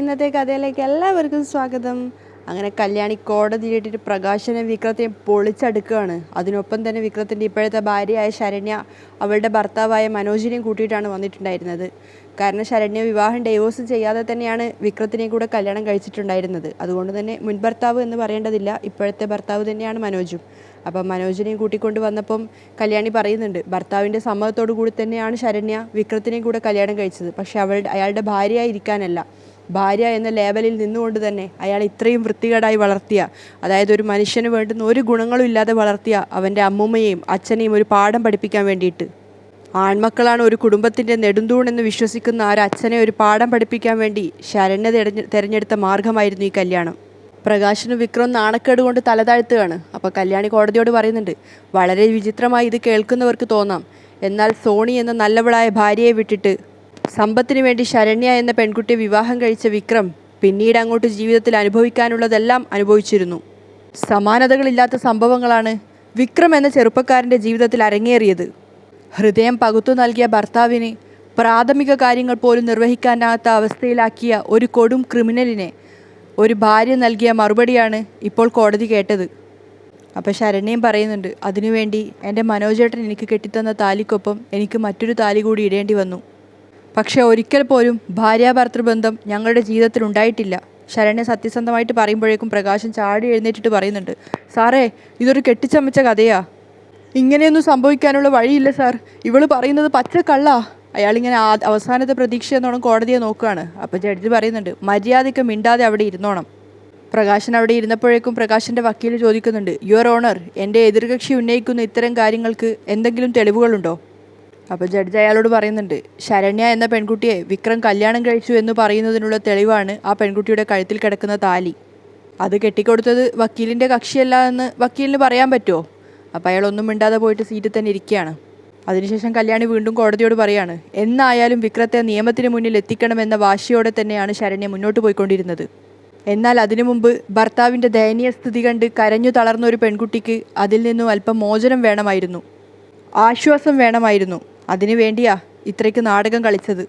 ഇന്നത്തെ കഥയിലേക്ക് എല്ലാവർക്കും സ്വാഗതം. അങ്ങനെ കല്യാണി കോടതിയിലിട്ടിട്ട് പ്രകാശനെ വിക്രത്തെ പൊളിച്ചടുക്കുകയാണ്. അതിനൊപ്പം തന്നെ വിക്രത്തിന്റെ ഇപ്പോഴത്തെ ഭാര്യയായ ശരണ്യ അവളുടെ ഭർത്താവായ മനോജിനെയും കൂട്ടിയിട്ടാണ് വന്നിട്ടുണ്ടായിരുന്നത്. കാരണം ശരണ്യ വിവാഹം ഡൈവോഴ്സ് ചെയ്യാതെ തന്നെയാണ് വിക്രത്തിനെയും കൂടെ കല്യാണം കഴിച്ചിട്ടുണ്ടായിരുന്നത്. അതുകൊണ്ട് തന്നെ മുൻ ഭർത്താവ് എന്ന് പറയേണ്ടതില്ല ഇപ്പോഴത്തെ ഭർത്താവ് തന്നെയാണ് മനോജും. അപ്പം മനോജിനെയും കൂട്ടിക്കൊണ്ട് വന്നപ്പം കല്യാണി പറയുന്നുണ്ട് ഭർത്താവിന്റെ സമ്മതത്തോടു കൂടി തന്നെയാണ് ശരണ്യ വിക്രത്തിനെയും കൂടെ കല്യാണം കഴിച്ചത്. പക്ഷേ അവളുടെ അയാളുടെ ഭാര്യയായി ഇരിക്കാനല്ല ഭാര്യ എന്ന ലേവലിൽ നിന്നുകൊണ്ട് തന്നെ അയാൾ ഇത്രയും വൃത്തികേടായി വളർത്തിയ അതായത് ഒരു മനുഷ്യന് വേണ്ടുന്ന ഒരു ഗുണങ്ങളും ഇല്ലാതെ വളർത്തിയ അവന്റെ അമ്മൂമ്മയെയും അച്ഛനെയും ഒരു പാഠം പഠിപ്പിക്കാൻ വേണ്ടിയിട്ട്. ആൺമക്കളാണ് ഒരു കുടുംബത്തിന്റെ നെടുന്തൂൺ എന്ന് വിശ്വസിക്കുന്ന ആ അച്ഛനെ ഒരു പാഠം പഠിപ്പിക്കാൻ വേണ്ടി ശരണ്യ തിരഞ്ഞെടുത്ത മാർഗമായിരുന്നു ഈ കല്യാണം. പ്രകാശനും വിക്രം നാണക്കേട് കൊണ്ട് തലതാഴ്ത്തുകയാണ്. അപ്പോൾ കല്യാണി കോടതിയോട് പറയുന്നുണ്ട് വളരെ വിചിത്രമായി ഇത് കേൾക്കുന്നവർക്ക് തോന്നാം. എന്നാൽ സോണി എന്ന നല്ലവളായ ഭാര്യയെ വിട്ടിട്ട് സമ്പത്തിന് വേണ്ടി ശരണ്യ എന്ന പെൺകുട്ടി വിവാഹം കഴിച്ച വിക്രം പിന്നീട് അങ്ങോട്ട് ജീവിതത്തിൽ അനുഭവിക്കാനുള്ളതെല്ലാം അനുഭവിച്ചിരുന്നു. സമാനതകളില്ലാത്ത സംഭവങ്ങളാണ് വിക്രം എന്ന ചെറുപ്പക്കാരന്റെ ജീവിതത്തിൽ അരങ്ങേറിയത്. ഹൃദയം പകുത്തു നൽകിയ ഭർത്താവിന് പ്രാഥമിക കാര്യങ്ങൾ പോലും നിർവഹിക്കാനാകാത്ത അവസ്ഥയിലാക്കിയ ഒരു കൊടും ക്രിമിനലിനെ ഒരു ഭാര്യ നൽകിയ മറുപടിയാണ് ഇപ്പോൾ കോടതി കേട്ടത്. അപ്പോൾ ശരണ്യം പറയുന്നുണ്ട് അതിനുവേണ്ടി എന്റെ മനോജേട്ടൻ എനിക്ക് കെട്ടിത്തന്ന താലിക്കൊപ്പം എനിക്ക് മറ്റൊരു താലി കൂടി ഇടേണ്ടി വന്നു. പക്ഷേ ഒരിക്കൽ പോലും ഭാര്യാഭർത്തൃബന്ധം ഞങ്ങളുടെ ജീവിതത്തിൽ ഉണ്ടായിട്ടില്ല. ശരണ്യ സത്യസന്ധമായിട്ട് പറയുമ്പോഴേക്കും പ്രകാശം ചാടി എഴുന്നേറ്റിട്ട് പറയുന്നുണ്ട് സാറേ ഇതൊരു കെട്ടിച്ചമച്ച കഥയാ. ഇങ്ങനെയൊന്നും സംഭവിക്കാനുള്ള വഴിയില്ല സാർ. ഇവൾ പറയുന്നത് പച്ച കള്ളാ അയാളിങ്ങനെ അവസാനത്തെ പ്രതീക്ഷ എന്നോണം കോടതിയെ നോക്കുകയാണ്. അപ്പോൾ ജഡ്ജി പറയുന്നുണ്ട് മര്യാദയ്ക്ക് മിണ്ടാതെ അവിടെ ഇരുന്നോണം. പ്രകാശൻ അവിടെ ഇരുന്നപ്പോഴേക്കും പ്രകാശന്റെ വക്കീൽ ചോദിക്കുന്നുണ്ട് യുവർ ഓണർ എന്റെ എതിർകക്ഷി ഉന്നയിക്കുന്ന ഇത്തരം കാര്യങ്ങൾക്ക് എന്തെങ്കിലും തെളിവുകളുണ്ടോ? അപ്പോൾ ജഡ്ജ് അയാളോട് പറയുന്നുണ്ട് ശരണ്യ എന്ന പെൺകുട്ടിയെ വിക്രം കല്യാണം കഴിച്ചു എന്ന് പറയുന്നതിനുള്ള തെളിവാണ് ആ പെൺകുട്ടിയുടെ കഴുത്തിൽ കിടക്കുന്ന താലി. അത് കെട്ടിക്കൊടുത്തത് വക്കീലിന്റെ കക്ഷിയല്ല എന്ന് വക്കീലിന് പറയാൻ പറ്റുമോ അപ്പോൾ അയാൾ ഒന്നും മിണ്ടാതെ പോയിട്ട് സീറ്റിൽ തന്നെ ഇരിക്കുകയാണ്. അതിനുശേഷം കല്യാണി വീണ്ടും കോടതിയോട് പറയാണ് എന്നായാലും വിക്രത്തെ നിയമത്തിന് മുന്നിൽ എത്തിക്കണമെന്ന വാശിയോടെ തന്നെയാണ് ശരണ്യ മുന്നോട്ട് പോയിക്കൊണ്ടിരുന്നത്. എന്നാൽ അതിനു മുമ്പ് ഭർത്താവിന്റെ ദയനീയ സ്ഥിതി കണ്ട് കരഞ്ഞു തളർന്ന ഒരു പെൺകുട്ടിക്ക് അതിൽ നിന്നും അല്പം മോചനം വേണമായിരുന്നു. ആശ്വാസം വേണമായിരുന്നു. അതിനു വേണ്ടിയാ ഇത്രയ്ക്ക് നാടകം കളിച്ചത്.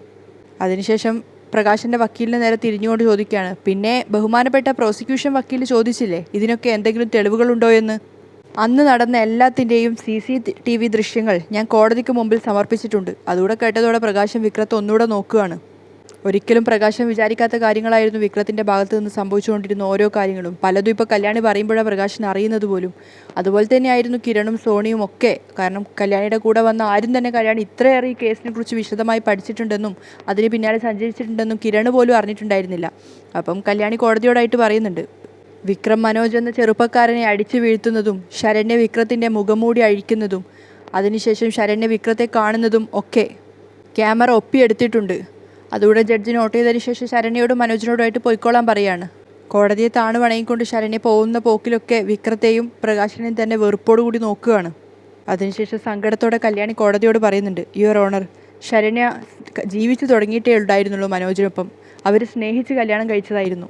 അതിനുശേഷം പ്രകാശന്റെ വക്കീലിന് നേരെ തിരിഞ്ഞുകൊണ്ട് ചോദിക്കുകയാണ് പിന്നെ ബഹുമാനപ്പെട്ട പ്രോസിക്യൂഷൻ വക്കീൽ ചോദിച്ചില്ലേ ഇതിനൊക്കെ എന്തെങ്കിലും തെളിവുകളുണ്ടോ എന്ന്? അന്ന് നടന്ന എല്ലാത്തിന്റെയും സി സി ടി വി ദൃശ്യങ്ങൾ ഞാൻ കോടതിക്ക് മുമ്പിൽ സമർപ്പിച്ചിട്ടുണ്ട്. അതുകൂടെ കേട്ടതോടെ പ്രകാശം വിക്രത്ത് ഒന്നുകൂടെ നോക്കുകയാണ്. ഒരിക്കലും പ്രകാശം വിചാരിക്കാത്ത കാര്യങ്ങളായിരുന്നു വിക്രത്തിന്റെ ഭാഗത്ത് നിന്ന് സംഭവിച്ചുകൊണ്ടിരുന്ന ഓരോ കാര്യങ്ങളും. പലതും ഇപ്പോൾ കല്യാണി പറയുമ്പോഴാണ് പ്രകാശൻ അറിയുന്നത് പോലും. അതുപോലെ തന്നെയായിരുന്നു കിരണും സോണിയും ഒക്കെ. കാരണം കല്യാണിയുടെ കൂടെ വന്ന ആരും തന്നെ കല്യാണി ഇത്രയേറെ ഈ കേസിനെ കുറിച്ച് വിശദമായി പഠിച്ചിട്ടുണ്ടെന്നും അതിന് പിന്നാലെ സഞ്ചരിച്ചിട്ടുണ്ടെന്നും കിരണ് പോലും അറിഞ്ഞിട്ടുണ്ടായിരുന്നില്ല. അപ്പം കല്യാണി കോടതിയോടായിട്ട് പറയുന്നുണ്ട്. വിക്രം മനോജ് എന്ന ചെറുപ്പക്കാരനെ അടിച്ചു വീഴ്ത്തുന്നതും ശരണ്യ വിക്രത്തിന്റെ മുഖംമൂടി അഴിക്കുന്നതും അതിനുശേഷം ശരണ്യ വിക്രത്തെ കാണുന്നതും ഒക്കെ ക്യാമറ ഒപ്പിയെടുത്തിട്ടുണ്ട്. അതുകൂടെ ജഡ്ജി നോട്ട് ചെയ്തതിന് ശേഷം ശരണ്യയോടും മനോജിനോടുമായിട്ട് പോയിക്കോളാൻ പറയാണ്. കോടതിയെ താണു വണങ്ങിക്കൊണ്ട് ശരണ്യ പോകുന്ന പോക്കിലൊക്കെ വിക്രത്തെയും പ്രകാശനെയും തന്നെ വെറുപ്പോടുകൂടി നോക്കുകയാണ്. അതിനുശേഷം സങ്കടത്തോടെ കല്യാണി കോടതിയോട് പറയുന്നുണ്ട് യുവർ ഓണർ ശരണ്യ ജീവിച്ചു തുടങ്ങിയിട്ടേ ഉണ്ടായിരുന്നുള്ളൂ മനോജിനൊപ്പം. അവർ സ്നേഹിച്ച് കല്യാണം കഴിച്ചതായിരുന്നു.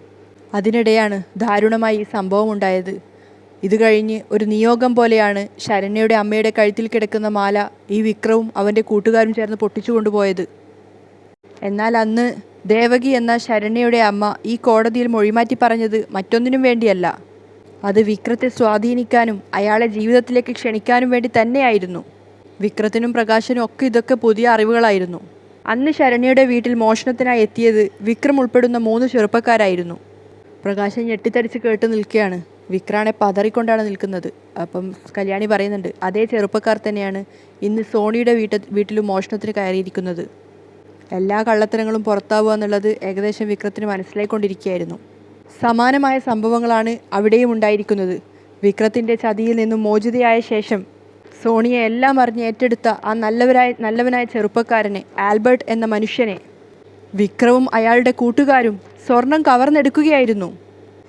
അതിനിടെയാണ് ദാരുണമായി ഈ സംഭവം ഉണ്ടായത്. ഇത് കഴിഞ്ഞ് ഒരു നിയോഗം പോലെയാണ് ശരണ്യയുടെ അമ്മയുടെ കഴുത്തിൽ കിടക്കുന്ന മാല ഈ വിക്രവും അവന്റെ കൂട്ടുകാരും ചേർന്ന് പൊട്ടിച്ചു കൊണ്ടുപോയത് എന്നാൽ അന്ന് ദേവകി എന്ന ശരണ്യയുടെ അമ്മ ഈ കോടതിയിൽ മൊഴിമാറ്റി പറഞ്ഞത് മറ്റൊന്നിനും വേണ്ടിയല്ല. അത് വിക്രത്തെ സ്വാധീനിക്കാനും അയാളെ ജീവിതത്തിലേക്ക് ക്ഷണിക്കാനും വേണ്ടി തന്നെയായിരുന്നു. വിക്രത്തിനും പ്രകാശനും ഒക്കെ ഇതൊക്കെ പുതിയ അറിവുകളായിരുന്നു. അന്ന് ശരണ്യയുടെ വീട്ടിൽ മോഷണത്തിനായി എത്തിയത് വിക്രം ഉൾപ്പെടുന്ന മൂന്ന് ചെറുപ്പക്കാരായിരുന്നു. പ്രകാശൻ ഞെട്ടിത്തടിച്ച് കേട്ട് നിൽക്കുകയാണ്. വിക്രാണെ പതറിക്കൊണ്ടാണ് നിൽക്കുന്നത്. അപ്പം കല്യാണി പറയുന്നുണ്ട് അതേ ചെറുപ്പക്കാർ തന്നെയാണ് ഇന്ന് സോണിയുടെ വീട്ട വീട്ടിലും മോഷണത്തിന് കയറിയിരിക്കുന്നത്. എല്ലാ കള്ളത്തരങ്ങളും പുറത്താവുക എന്നുള്ളത് ഏകദേശം വിക്രത്തിന് മനസ്സിലായിക്കൊണ്ടിരിക്കുകയായിരുന്നു. സമാനമായ സംഭവങ്ങളാണ് അവിടെയും ഉണ്ടായിരിക്കുന്നത്. വിക്രത്തിന്റെ ചതിയിൽ നിന്നും മോചിതയായ ശേഷം സോണിയെ എല്ലാം അറിഞ്ഞ് ഏറ്റെടുത്ത ആ നല്ലവരായ നല്ലവനായ ചെറുപ്പക്കാരനെ ആൽബർട്ട് എന്ന മനുഷ്യനെ വിക്രവും അയാളുടെ കൂട്ടുകാരും സ്വർണം കവർന്നെടുക്കുകയായിരുന്നു.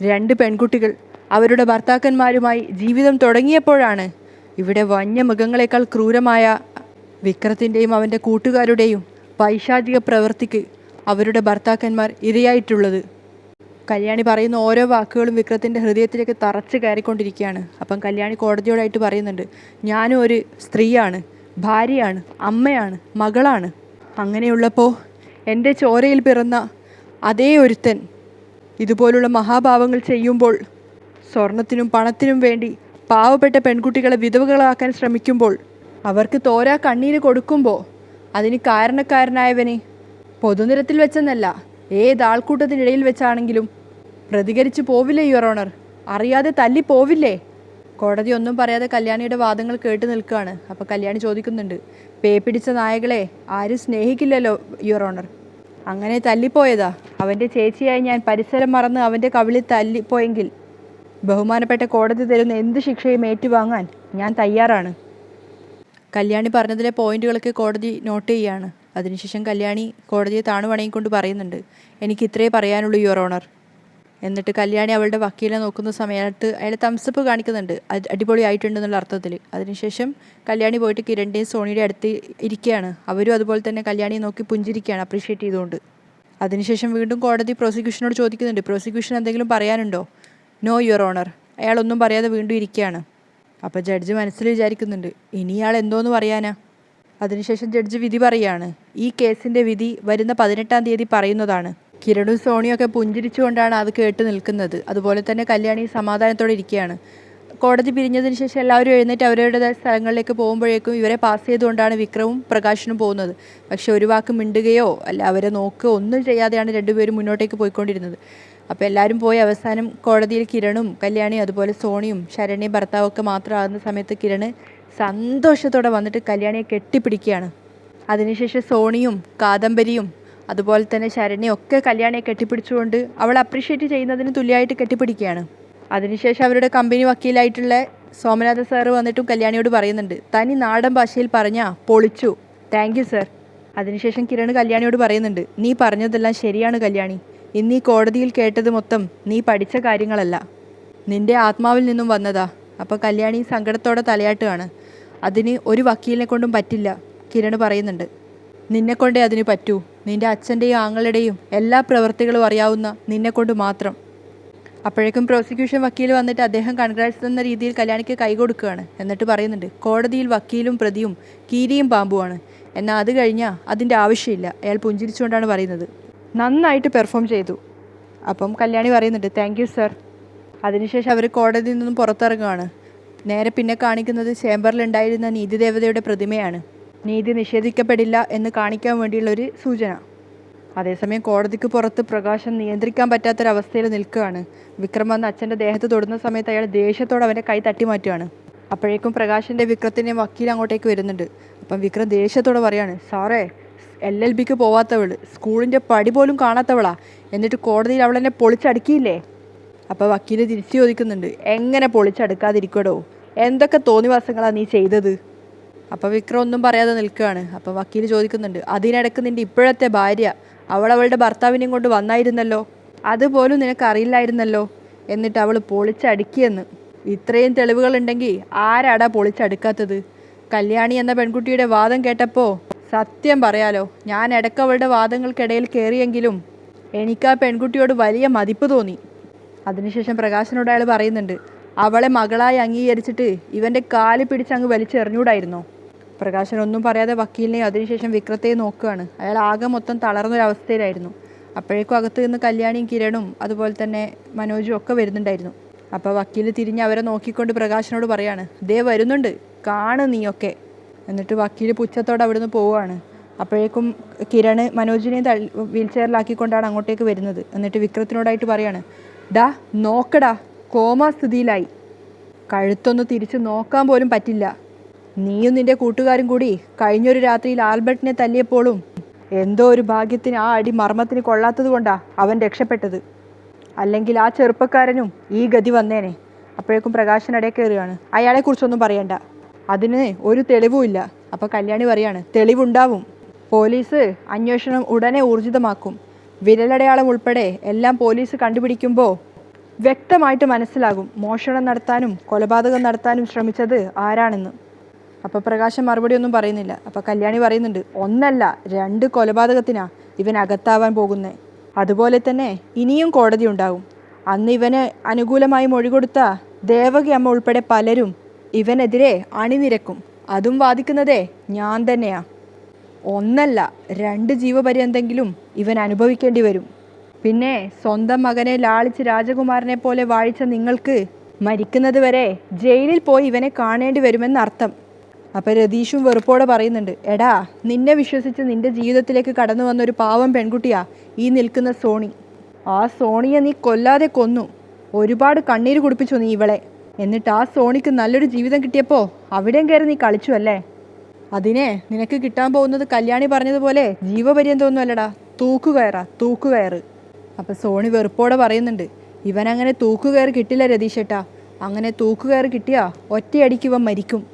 രണ്ട് പെൺകുട്ടികൾ അവരുടെ ഭർത്താക്കന്മാരുമായി ജീവിതം തുടങ്ങിയപ്പോഴാണ് ഇവിടെ വന്യമൃഗങ്ങളെക്കാൾ ക്രൂരമായ വിക്രത്തിന്റെയും അവന്റെ കൂട്ടുകാരുടെയും പൈശാചിക പ്രവൃത്തിക്ക് അവരുടെ ഭർത്താക്കന്മാർ ഇരയായിട്ടുള്ളത്. കല്യാണി പറയുന്ന ഓരോ വാക്കുകളും വിക്രത്തിന്റെ ഹൃദയത്തിലേക്ക് തറച്ച് കയറിക്കൊണ്ടിരിക്കുകയാണ്. അപ്പം കല്യാണി കോടതിയോടായിട്ട് പറയുന്നുണ്ട് ഞാനും ഒരു സ്ത്രീയാണ് ഭാര്യയാണ് അമ്മയാണ് മകളാണ്. അങ്ങനെയുള്ളപ്പോൾ എന്റെ ചോരയിൽ പിറന്ന അതേ ഒരുത്തൻ ഇതുപോലുള്ള മഹാഭാവങ്ങൾ ചെയ്യുമ്പോൾ സ്വർണത്തിനും പണത്തിനും വേണ്ടി പാവപ്പെട്ട പെൺകുട്ടികളെ വിധവകളാക്കാൻ ശ്രമിക്കുമ്പോൾ അവർക്ക് തോരാ കണ്ണീര് കൊടുക്കുമ്പോൾ അതിന് കാരണക്കാരനായവനെ പൊതുനിരത്തിൽ വെച്ചെന്നല്ല ഏത് ആൾക്കൂട്ടത്തിനിടയിൽ വെച്ചാണെങ്കിലും പ്രതികരിച്ചു പോവില്ലേ യുവർ ഓണർ അറിയാതെ തല്ലി പോവില്ലേ? കോടതി ഒന്നും പറയാതെ കല്യാണിയുടെ വാദങ്ങൾ കേട്ട് നിൽക്കുകയാണ്. അപ്പോൾ കല്യാണി ചോദിക്കുന്നുണ്ട് പേ പിടിച്ച നായകളെ ആരും സ്നേഹിക്കില്ലല്ലോ യുവർ ഓണർ അങ്ങനെ തല്ലിപ്പോയതാ. അവന്റെ ചേച്ചിയായി ഞാൻ പരിസരം മറന്ന് അവന്റെ കവിളിൽ തല്ലിപ്പോയെങ്കിൽ ബഹുമാനപ്പെട്ട കോടതി തരുന്ന എന്ത് ശിക്ഷയും ഏറ്റുവാങ്ങാൻ ഞാൻ തയ്യാറാണ്. കല്യാണി പറഞ്ഞതിലെ പോയിന്റുകളൊക്കെ കോടതി നോട്ട് ചെയ്യാണ്. അതിനുശേഷം കല്യാണി കോടതിയെ താണു വണങ്ങിക്കൊണ്ട് പറയുന്നുണ്ട്. എനിക്ക് ഇത്രേ പറയാനുള്ളൂ യുവർ ഓണർ. എന്നിട്ട് കല്യാണി അവളുടെ വക്കീലെ നോക്കുന്ന സമയത്ത് അയാൾ തംസപ്പ് കാണിക്കുന്നുണ്ട്. അടിപൊളി ആയിട്ടുണ്ടെന്നുള്ള അർത്ഥത്തിൽ അതിനുശേഷം കല്യാണി പോയിട്ട് കിരണിന്റെയും സോണിയുടെ അടുത്ത് ഇരിക്കുകയാണ്. അവരും അതുപോലെ തന്നെ കല്യാണിയെ നോക്കി പുഞ്ചിരിക്കുകയാണ് അപ്രീഷിയേറ്റ് ചെയ്തുകൊണ്ട്. അതിനുശേഷം വീണ്ടും കോടതി പ്രോസിക്യൂഷനോട് ചോദിക്കുന്നുണ്ട്. പ്രോസിക്യൂഷൻ എന്തെങ്കിലും പറയാനുണ്ടോ? No your honour. അയാളൊന്നും പറയാതെ വീണ്ടും ഇരിക്കുകയാണ്. അപ്പോൾ ജഡ്ജ് മനസ്സിൽ വിചാരിക്കുന്നുണ്ട് ഇനി ഇയാൾ എന്തോന്ന് പറയാനാ? അതിനുശേഷം ജഡ്ജ് വിധി പറയാണ് ഈ കേസിന്റെ വിധി വരുന്ന പതിനെട്ടാം തീയതി പറയുന്നതാണ്. കിരണും സോണിയും ഒക്കെ പുഞ്ചിരിച്ചുകൊണ്ടാണ് അത് കേട്ട് നിൽക്കുന്നത്. അതുപോലെ തന്നെ കല്യാണി സമാധാനത്തോടെ ഇരിക്കുകയാണ്. കോടതി പിരിഞ്ഞതിന് ശേഷം എല്ലാവരും എഴുന്നേറ്റ് അവരവരുടെ സ്ഥലങ്ങളിലേക്ക് പോകുമ്പോഴേക്കും ഇവരെ പാസ് ചെയ്തുകൊണ്ടാണ് വിക്രവും പ്രകാശനും പോകുന്നത്. പക്ഷേ ഒരു വാക്ക് മിണ്ടുകയോ അല്ല അവരെ നോക്കുകയോ ഒന്നും ചെയ്യാതെയാണ് രണ്ടുപേരും മുന്നോട്ടേക്ക് പോയിക്കൊണ്ടിരുന്നത്. അപ്പോൾ എല്ലാവരും പോയി അവസാനം കോടതിയിൽ കിരണും കല്യാണിയും അതുപോലെ സോണിയും ശരണ്യയും ഭർത്താവൊക്കെ മാത്രമാകുന്ന സമയത്ത് കിരണ് സന്തോഷത്തോടെ വന്നിട്ട് കല്യാണിയെ കെട്ടിപ്പിടിക്കുകയാണ്. അതിനുശേഷം സോണിയും കാദംബരിയും അതുപോലെ തന്നെ ശരണ്യ ഒക്കെ കല്യാണിയെ കെട്ടിപ്പിടിച്ചുകൊണ്ട് അവൾ അപ്രീഷിയേറ്റ് ചെയ്യുന്നതിന് തുല്യമായിട്ട് കെട്ടിപ്പിടിക്കുകയാണ്. അതിനുശേഷം അവരുടെ കമ്പനി വക്കീലായിട്ടുള്ള സോമനാഥ സാറ് വന്നിട്ടും കല്യാണിയോട് പറയുന്നുണ്ട്. തനി നാടൻ ഭാഷയിൽ പറഞ്ഞാ പൊളിച്ചു. താങ്ക് യു സർ അതിനുശേഷം കിരൺ കല്യാണിയോട് പറയുന്നുണ്ട്. നീ പറഞ്ഞതെല്ലാം ശരിയാണ് കല്യാണി. ഇന്ന് കോടതിയിൽ കേട്ടത് മൊത്തം നീ പഠിച്ച കാര്യങ്ങളല്ല. നിന്റെ ആത്മാവിൽ നിന്നും വന്നതാ. അപ്പോൾ കല്യാണി സങ്കടത്തോടെ തലയാട്ടുകയാണ്. അതിന് ഒരു വക്കീലിനെ കൊണ്ടും പറ്റില്ല കിരൺ പറയുന്നുണ്ട്. നിന്നെക്കൊണ്ടേ അതിന് പറ്റൂ. നിന്റെ അച്ഛന്റെയും ആങ്ങളുടെയും എല്ലാ പ്രവൃത്തികളും അറിയാവുന്ന നിന്നെക്കൊണ്ട് മാത്രം. അപ്പോഴേക്കും പ്രോസിക്യൂഷൻ വക്കീൽ വന്നിട്ട് അദ്ദേഹം കൺഗ്രാറ്റ്സ് എന്ന രീതിയിൽ കല്യാണിക്ക് കൈ കൊടുക്കുകയാണ്. എന്നിട്ട് പറയുന്നുണ്ട് കോടതിയിൽ വക്കീലും പ്രതിയും കീരിയും പാമ്പുമാണ് എന്നാൽ അത് കഴിഞ്ഞാൽ അതിന്റെ ആവശ്യമില്ല. അയാൾ പുഞ്ചിരിച്ചുകൊണ്ടാണ് പറയുന്നത്. നന്നായിട്ട് പെർഫോം ചെയ്തു. അപ്പം കല്യാണി പറയുന്നുണ്ട് താങ്ക് യു സർ അതിനുശേഷം അവർ കോടതിയിൽ നിന്നും പുറത്തിറങ്ങുകയാണ് നേരെ പിന്നെ കാണിക്കുന്നത് ചേംബറിലുണ്ടായിരുന്ന നീതിദേവതയുടെ പ്രതിമയാണ്. നീതി നിഷേധിക്കപ്പെടില്ല എന്ന് കാണിക്കാൻ വേണ്ടിയുള്ളൊരു സൂചന. അതേസമയം കോടതിക്ക് പുറത്ത് പ്രകാശം നിയന്ത്രിക്കാൻ പറ്റാത്തൊരവസ്ഥയിൽ നിൽക്കുകയാണ്. വിക്രം വന്ന് അച്ഛന്റെ ദേഹത്ത് തൊടുന്ന സമയത്ത് അയാൾ ദേഷ്യത്തോടെ അവന്റെ കൈ തട്ടി മാറ്റുകയാണ് അപ്പോഴേക്കും പ്രകാശിന്റെ വിക്രത്തിന്റെ വക്കീൽ അങ്ങോട്ടേക്ക് വരുന്നുണ്ട്. അപ്പം വിക്രം ദേഷ്യത്തോടെ പറയാണ് സാറേ എൽ എൽ ബിക്ക് പോവാത്തവൾ സ്കൂളിന്റെ പടി പോലും കാണാത്തവളാ. എന്നിട്ട് കോടതിയിൽ അവളെന്നെ പൊളിച്ചടുക്കിയില്ലേ? അപ്പോൾ വക്കീൽ തിരിച്ചു ചോദിക്കുന്നുണ്ട്. എങ്ങനെ പൊളിച്ചടുക്കാതിരിക്കടോ? എന്തൊക്കെ തോന്നിവാസങ്ങളാണ് നീ ചെയ്തത്? അപ്പോൾ വിക്രം ഒന്നും പറയാതെ നിൽക്കുകയാണ്. അപ്പോൾ വക്കീൽ ചോദിക്കുന്നുണ്ട്. അതിനിടക്ക് നിന്റെ ഇപ്പോഴത്തെ ഭാര്യ അവൾ അവളുടെ ഭർത്താവിനെയും കൊണ്ട് വന്നായിരുന്നല്ലോ? അതുപോലും നിനക്കറിയില്ലായിരുന്നല്ലോ? എന്നിട്ട് അവൾ പൊളിച്ചടുക്കിയെന്ന്. ഇത്രയും തെളിവുകളുണ്ടെങ്കിൽ ആരാടാ പൊളിച്ചടുക്കാത്തത്? കല്യാണി എന്ന പെൺകുട്ടിയുടെ വാദം കേട്ടപ്പോൾ സത്യം പറയാലോ ഞാൻ ഇടയ്ക്ക് അവളുടെ വാദങ്ങൾക്കിടയിൽ കയറിയെങ്കിലും എനിക്ക് ആ പെൺകുട്ടിയോട് വലിയ മതിപ്പ് തോന്നി. അതിനുശേഷം പ്രകാശനോട് അയാൾ പറയുന്നുണ്ട് അവളെ മകളായി അംഗീകരിച്ചിട്ട് ഇവന്റെ കാൽ പിടിച്ചങ്ങ് വലിച്ചെറിഞ്ഞൂടായിരുന്നോ? പ്രകാശൻ ഒന്നും പറയാതെ വക്കീലിനെയും അതിനുശേഷം വിക്രത്തെയും നോക്കുകയാണ്. അയാൾ ആകെ മൊത്തം തളർന്നൊരവസ്ഥയിലായിരുന്നു. അപ്പോഴേക്കും അകത്ത് നിന്ന് കല്യാണിയും കിരണും അതുപോലെ തന്നെ മനോജും ഒക്കെ വരുന്നുണ്ടായിരുന്നു. അപ്പോൾ വക്കീൽ തിരിഞ്ഞ് അവരെ നോക്കിക്കൊണ്ട് പ്രകാശനോട് പറയാണ് ദേ വരുന്നുണ്ട് കാണ് നീയൊക്കെ. എന്നിട്ട് വക്കീൽ പുച്ഛത്തോടെ അവിടുന്ന് പോവുകയാണ്. അപ്പോഴേക്കും കിരണ് മനോജിനെ തള്ളി വീൽ ചെയറിലാക്കിക്കൊണ്ടാണ് അങ്ങോട്ടേക്ക് വരുന്നത്. എന്നിട്ട് വിക്രത്തിനോടായിട്ട് പറയാണ് ഡാ നോക്കടാ കോമാ സ്ഥിതിയിലായി. കഴുത്തൊന്ന് തിരിച്ച് നോക്കാൻ പോലും പറ്റില്ല. നീയും നിന്റെ കൂട്ടുകാരും കൂടി കഴിഞ്ഞൊരു രാത്രിയിൽ ആൽബർട്ടിനെ തല്ലിയപ്പോഴും എന്തോ ഒരു ഭാഗ്യത്തിന് ആ അടി മർമ്മത്തിന് കൊള്ളാത്തത് കൊണ്ടാ അവൻ രക്ഷപ്പെട്ടത്. അല്ലെങ്കിൽ ആ ചെറുപ്പക്കാരനും ഈ ഗതി വന്നേനെ. അപ്പോഴേക്കും പ്രകാശൻ കയറുകയാണ്. അയാളെക്കുറിച്ചൊന്നും പറയണ്ട. അതിന് ഒരു തെളിവുമില്ല. അപ്പോൾ കല്യാണി പറയാണ് തെളിവുണ്ടാവും. പോലീസ് അന്വേഷണം ഉടനെ ഊർജിതമാക്കും. വിരലടയാളം ഉൾപ്പെടെ എല്ലാം പോലീസ് കണ്ടുപിടിക്കുമ്പോൾ വ്യക്തമായിട്ട് മനസ്സിലാകും മോഷണം നടത്താനും കൊലപാതകം നടത്താനും ശ്രമിച്ചത് ആരാണെന്ന്. അപ്പോൾ പ്രകാശം മറുപടി ഒന്നും പറയുന്നില്ല. അപ്പോൾ കല്യാണി പറയുന്നുണ്ട് ഒന്നല്ല രണ്ട് കൊലപാതകത്തിനാ ഇവൻ അകത്താവാൻ പോകുന്നത് അതുപോലെ തന്നെ ഇനിയും കോടതി ഉണ്ടാകും അന്ന് ഇവന് അനുകൂലമായി മൊഴി കൊടുത്ത ദേവകി അമ്മ ഉൾപ്പെടെ പലരും ഇവനെതിരെ അണിനിരക്കും. അതും വാദിക്കുന്നതേ ഞാൻ തന്നെയാ. ഒന്നല്ല രണ്ട് ജീവപര്യന്തെങ്കിലും ഇവൻ അനുഭവിക്കേണ്ടി വരും. പിന്നെ സ്വന്തം മകനെ ലാളിച്ച് രാജകുമാരനെ പോലെ വാഴിച്ച നിങ്ങൾക്ക് മരിക്കുന്നത് വരെ ജയിലിൽ പോയി ഇവനെ കാണേണ്ടി വരുമെന്ന് അർത്ഥം. അപ്പം രതീഷും വെറുപ്പോടെ പറയുന്നുണ്ട് എടാ നിന്നെ വിശ്വസിച്ച് നിന്റെ ജീവിതത്തിലേക്ക് കടന്നു വന്ന ഒരു പാവം പെൺകുട്ടിയാ ഈ നിൽക്കുന്ന സോണി. ആ സോണിയെ നീ കൊല്ലാതെ കൊന്നു. ഒരുപാട് കണ്ണീര് കുടിപ്പിച്ചു നീ ഇവളെ. എന്നിട്ട് ആ സോണിക്ക് നല്ലൊരു ജീവിതം കിട്ടിയപ്പോൾ അവിടെയും കയറി നീ കളിച്ചു അല്ലേ? അതിനെ നിനക്ക് കിട്ടാൻ പോകുന്നത് കല്യാണി പറഞ്ഞതുപോലെ ജീവപര്യന്തമൊന്നും അല്ലടാ തൂക്കുകയറാ തൂക്കുകയറ് അപ്പം സോണി വെറുപ്പോടെ പറയുന്നുണ്ട് ഇവൻ അങ്ങനെ തൂക്കുകയറ് കിട്ടില്ല രതീഷേട്ടാ അങ്ങനെ തൂക്കുകയറ് കിട്ടിയാ ഒറ്റയടിക്ക് ഇവൻ മരിക്കും.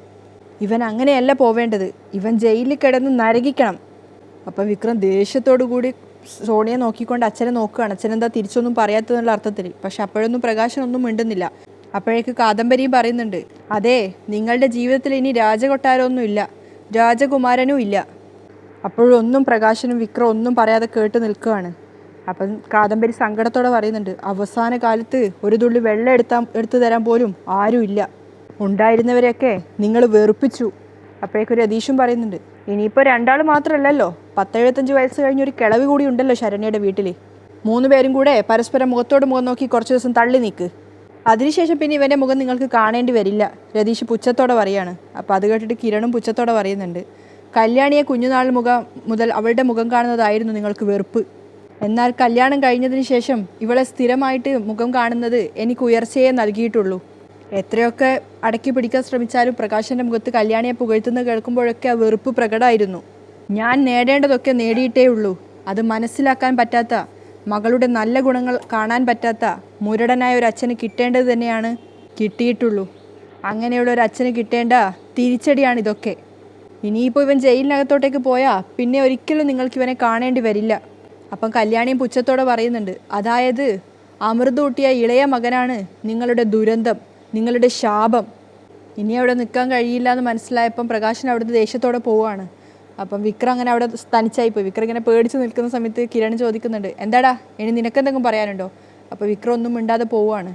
ഇവൻ അങ്ങനെയല്ല പോവേണ്ടത്. ഇവൻ ജയിലിൽ കിടന്ന് നരകിക്കണം. അപ്പം വിക്രം ദേഷ്യത്തോടു കൂടി സോണിയെ നോക്കിക്കൊണ്ട് അച്ഛനെ നോക്കുകയാണ്. അച്ഛനെന്താ തിരിച്ചൊന്നും പറയാത്തതെന്നുള്ള അർത്ഥത്തിൽ. പക്ഷെ അപ്പോഴൊന്നും പ്രകാശനൊന്നും മിണ്ടുന്നില്ല. അപ്പോഴേക്ക് കാദംബരി പറയുന്നുണ്ട് അതെ നിങ്ങളുടെ ജീവിതത്തിൽ ഇനി രാജകൊട്ടാരമൊന്നുമില്ല രാജകുമാരനും ഇല്ല. അപ്പോഴൊന്നും പ്രകാശനും വിക്രം ഒന്നും പറയാതെ കേട്ട് നിൽക്കുകയാണ്. അപ്പം കാദംബരി സങ്കടത്തോടെ പറയുന്നുണ്ട് അവസാന കാലത്ത് ഒരു തുള്ളി വെള്ളം എടുത്താ എടുത്തു തരാൻ പോലും ആരുമില്ല ഉണ്ടായിരുന്നവരെയൊക്കെ നിങ്ങൾ വെറുപ്പിച്ചു. അപ്പോഴേക്കും രതീഷും പറയുന്നുണ്ട് ഇനിയിപ്പോൾ രണ്ടാൾ മാത്രമല്ലല്ലോ പത്തെഴുപത്തഞ്ച് വയസ്സ് കഴിഞ്ഞ ഒരു കിളവ് കൂടി ഉണ്ടല്ലോ ശരണ്യയുടെ വീട്ടിൽ മൂന്ന് പേരും കൂടെ പരസ്പരം മുഖത്തോട് മുഖം നോക്കി കുറച്ച് ദിവസം തള്ളി നിൽക്ക് അതിനുശേഷം പിന്നെ ഇവന്റെ മുഖം നിങ്ങൾക്ക് കാണേണ്ടി വരില്ല. രതീഷ് പുച്ഛത്തോടെ പറയാണ്. അപ്പോൾ അത് കേട്ടിട്ട് കിരണും പുച്ഛത്തോടെ പറയുന്നുണ്ട്. കല്യാണിയെ കുഞ്ഞുനാൾ മുഖം മുതൽ അവളുടെ മുഖം കാണുന്നതായിരുന്നു നിങ്ങൾക്ക് വെറുപ്പ്. എന്നാൽ കല്യാണം കഴിഞ്ഞതിന് ശേഷം ഇവളെ സ്ഥിരമായിട്ട് മുഖം കാണുന്നത് എനിക്ക് ഉയർച്ചയെ നൽകിയിട്ടുള്ളൂ. എത്രയൊക്കെ അടക്കി പിടിക്കാൻ ശ്രമിച്ചാലും പ്രകാശന്റെ മുഖത്ത് കല്യാണിയെ പുകഴ്ത്തുന്ന കേൾക്കുമ്പോഴൊക്കെ ആ വെറുപ്പ് പ്രകടമായിരുന്നു. ഞാൻ നേടേണ്ടതൊക്കെ നേടിയിട്ടേ ഉള്ളൂ അത് മനസ്സിലാക്കാൻ പറ്റാത്ത മകളുടെ നല്ല ഗുണങ്ങൾ കാണാൻ പറ്റാത്ത മുരടനായ ഒരു അച്ഛന് കിട്ടേണ്ടത് തന്നെയാണ്. കിട്ടിയിട്ടുള്ളൂ. അങ്ങനെയുള്ള ഒരു അച്ഛന് കിട്ടേണ്ട തിരിച്ചടിയാണ് ഇതൊക്കെ. ഇനിയിപ്പോൾ ഇവൻ ജയിലിനകത്തോട്ടേക്ക് പോയാൽ പിന്നെ ഒരിക്കലും നിങ്ങൾക്ക് ഇവനെ കാണേണ്ടി വരില്ല. അപ്പം കല്യാണിയും പുച്ഛത്തോടെ പറയുന്നുണ്ട് അതായത് അമൃതൂട്ടിയ ഇളയ മകനാണ് നിങ്ങളുടെ ദുരന്തം നിങ്ങളുടെ ശാപം. ഇനി അവിടെ നിൽക്കാൻ കഴിയില്ല എന്ന് മനസ്സിലായപ്പം പ്രകാശൻ അവിടുത്തെ ദേഷ്യത്തോടെ പോവുകയാണ്. അപ്പം വിക്രം അങ്ങനെ അവിടെ തനിച്ചായി പോയി വിക്രം ഇങ്ങനെ പേടിച്ച് നിൽക്കുന്ന സമയത്ത് കിരൺ ചോദിക്കുന്നുണ്ട് എന്താടാ ഇനി നിനക്കെന്തെങ്കിലും പറയാനുണ്ടോ? അപ്പോൾ വിക്രം ഒന്നും മിണ്ടാതെ പോവുകയാണ്.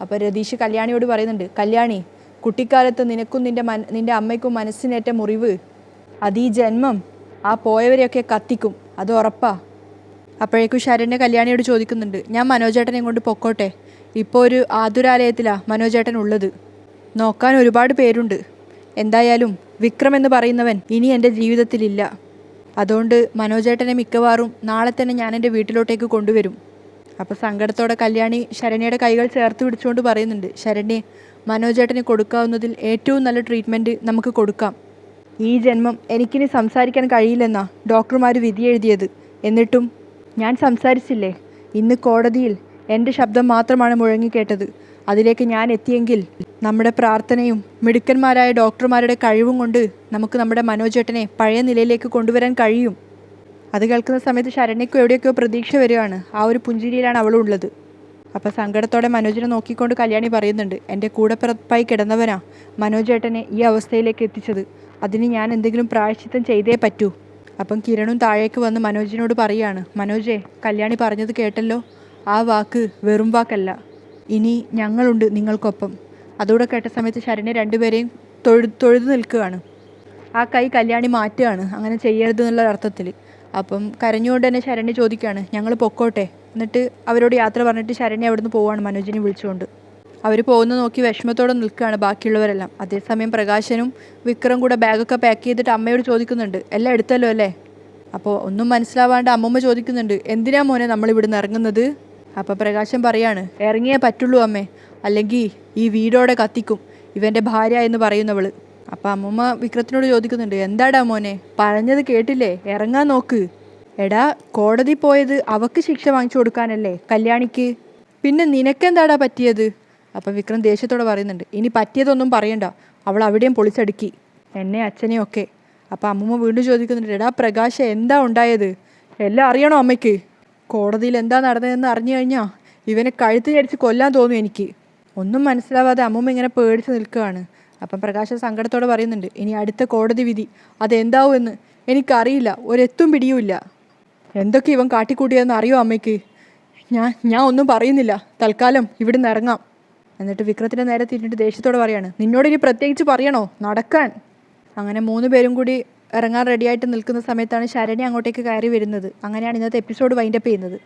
അപ്പോൾ രതീഷ് കല്യാണിയോട് പറയുന്നുണ്ട് കല്യാണി കുട്ടിക്കാലത്ത് നിനക്കും നിന്റെ മന നിന്റെ അമ്മയ്ക്കും മനസ്സിനേറ്റ മുറിവ് അത് ഈ ജന്മം ആ പോയവരെയൊക്കെ കത്തിക്കും അത് ഉറപ്പാ. അപ്പോഴേക്കും ശരണ്യ കല്യാണിയോട് ചോദിക്കുന്നുണ്ട് ഞാൻ മനോജേട്ടനെ കൊണ്ട് പൊക്കോട്ടെ? ഇപ്പോൾ ഒരു ആതുരാലയത്തിലാണ് മനോജേട്ടൻ ഉള്ളത്. നോക്കാൻ ഒരുപാട് പേരുണ്ട്. എന്തായാലും വിക്രം എന്ന് പറയുന്നവൻ ഇനി എന്റെ ജീവിതത്തിലില്ല. അതുകൊണ്ട് മനോജേട്ടനെ മിക്കവാറും നാളെ തന്നെ ഞാൻ എന്റെ വീട്ടിലോട്ടേക്ക് കൊണ്ടുവരും. അപ്പോൾ സങ്കടത്തോടെ കല്യാണി ശരണ്യയുടെ കൈകൾ ചേർത്ത് പിടിച്ചുകൊണ്ട് പറയുന്നുണ്ട് ശരണ്യെ മനോജേട്ടന് കൊടുക്കാവുന്നതിൽ ഏറ്റവും നല്ല ട്രീറ്റ്മെന്റ് നമുക്ക് കൊടുക്കാം. ഈ ജന്മം എനിക്കിനി സംസാരിക്കാൻ കഴിയില്ലെന്നാ ഡോക്ടർമാർ വിധി എഴുതിയത്. എന്നിട്ടും ഞാൻ സംസാരിച്ചില്ലേ? ഇന്ന് കോടതിയിൽ എന്റെ ശബ്ദം മാത്രമാണ് മുഴങ്ങിക്കേട്ടത് അതിലേക്ക് ഞാൻ എത്തിയെങ്കിൽ നമ്മുടെ പ്രാർത്ഥനയും മിടുക്കന്മാരായ ഡോക്ടർമാരുടെ കഴിവും കൊണ്ട് നമുക്ക് നമ്മുടെ മനോജേട്ടനെ പഴയ നിലയിലേക്ക് കൊണ്ടുവരാൻ കഴിയും. അത് കേൾക്കുന്ന സമയത്ത് ശരണ്യക്കും എവിടെയൊക്കെയോ പ്രതീക്ഷ വരികയാണ്. ആ ഒരു പുഞ്ചിരിയിലാണ് അവളുള്ളത്. അപ്പോൾ സങ്കടത്തോടെ മനോജിനെ നോക്കിക്കൊണ്ട് കല്യാണി പറയുന്നുണ്ട് എന്റെ കൂടെ പിറപ്പായി കിടന്നവനാ മനോജേട്ടനെ ഈ അവസ്ഥയിലേക്ക് എത്തിച്ചത്. അതിന് ഞാൻ എന്തെങ്കിലും പ്രായശ്ചിത്തം ചെയ്തേ പറ്റൂ. അപ്പം കിരണും താഴേക്ക് വന്ന് മനോജിനോട് പറയാണ് മനോജെ കല്യാണി പറഞ്ഞത് കേട്ടല്ലോ? ആ വാക്ക് വെറും വാക്കല്ല. ഇനി ഞങ്ങളുണ്ട് നിങ്ങൾക്കൊപ്പം. അതുകൂടെ കേട്ട സമയത്ത് ശരണ്യ രണ്ടുപേരെയും തൊഴു തൊഴുതു നിൽക്കുകയാണ്. ആ കൈ കല്യാണി മാറ്റുകയാണ് അങ്ങനെ ചെയ്യരുത് എന്നുള്ള അർത്ഥത്തിൽ അപ്പം കരഞ്ഞുകൊണ്ട് തന്നെ ശരണ്യ ചോദിക്കുകയാണ് ഞങ്ങൾ പൊക്കോട്ടെ. എന്നിട്ട് അവരോട് യാത്ര പറഞ്ഞിട്ട് ശരണ്യ അവിടുന്ന് പോവാണ് മനോജിനെ വിളിച്ചുകൊണ്ട്. അവർ പോകുന്ന നോക്കി വിഷമത്തോടെ നിൽക്കുകയാണ് ബാക്കിയുള്ളവരെല്ലാം. അതേസമയം പ്രകാശനും വിക്രം കൂടെ ബാഗൊക്കെ പാക്ക് ചെയ്തിട്ട് അമ്മയോട് ചോദിക്കുന്നുണ്ട് എല്ലാം എടുത്തല്ലോ അല്ലേ? അപ്പോൾ ഒന്നും മനസ്സിലാവാണ്ട് അമ്മമ്മ ചോദിക്കുന്നുണ്ട് എന്തിനാ മോനെ നമ്മൾ ഇവിടുന്ന് ഇറങ്ങുന്നത്? അപ്പോൾ പ്രകാശൻ പറയാണ് ഇറങ്ങിയേ പറ്റുള്ളൂ അമ്മേ. അല്ലെങ്കിൽ ഈ വീടോടെ കത്തിക്കും. ഇവന്റെ ഭാര്യ എന്ന് പറയുന്നവൾ. അപ്പം അമ്മമ്മ വിക്രത്തിനോട് ചോദിക്കുന്നുണ്ട് എന്താടാ മോനെ പറഞ്ഞത് കേട്ടില്ലേ? ഇറങ്ങാൻ നോക്ക്. എടാ കോടതി പോയത് അവക്ക് ശിക്ഷ വാങ്ങിച്ചു കൊടുക്കാനല്ലേ കല്യാണിക്ക്? പിന്നെ നിനക്കെന്താടാ പറ്റിയത്? അപ്പം വിക്രം ദേഷ്യത്തോടെ പറയുന്നുണ്ട് ഇനി പറ്റിയതൊന്നും പറയണ്ട അവൾ അവിടെയും പൊളിച്ചടുക്കി. എന്നെ അച്ഛനെയും ഒക്കെ. അപ്പം അമ്മമ്മ വീണ്ടും ചോദിക്കുന്നുണ്ട് എടാ പ്രകാശ് എന്താ ഉണ്ടായത്? എല്ലാം അറിയണോ അമ്മയ്ക്ക്? കോടതിയിൽ എന്താ നടന്നതെന്ന് അറിഞ്ഞു കഴിഞ്ഞാൽ ഇവനെ കഴുത്ത് ഞടിച്ച് കൊല്ലാൻ തോന്നും എനിക്ക്. ഒന്നും മനസ്സിലാവാതെ അമ്മമ്മ ഇങ്ങനെ പേടിച്ച് നിൽക്കുകയാണ്. അപ്പം പ്രകാശൻ സങ്കടത്തോടെ പറയുന്നുണ്ട് ഇനി അടുത്ത കോടതി വിധി അതെന്താവുമെന്ന് എനിക്കറിയില്ല ഒരെത്തും പിടിയുമില്ല. എന്തൊക്കെ ഇവൻ കാട്ടിക്കൂട്ടിയതെന്ന് അറിയോ അമ്മയ്ക്ക്? ഞാൻ ഞാൻ ഒന്നും പറയുന്നില്ല. തൽക്കാലം ഇവിടുന്ന് ഇറങ്ങാം. എന്നിട്ട് വിക്രത്തിന്റെ നേരെ തിരിഞ്ഞിട്ട് ദേഷ്യത്തോടെ പറയാണ് നിന്നോട് ഇനി പ്രത്യേകിച്ച് പറയണോ? നടക്കാൻ. അങ്ങനെ മൂന്ന് പേരും കൂടി ഇറങ്ങാൻ റെഡിയായിട്ട് നിൽക്കുന്ന സമയത്താണ് ശരണി അങ്ങോട്ടേക്ക് കയറി വരുന്നത്. അങ്ങനെയാണ് ഇന്നത്തെ എപ്പിസോഡ് വൈൻഡപ്പ് ചെയ്യുന്നത്.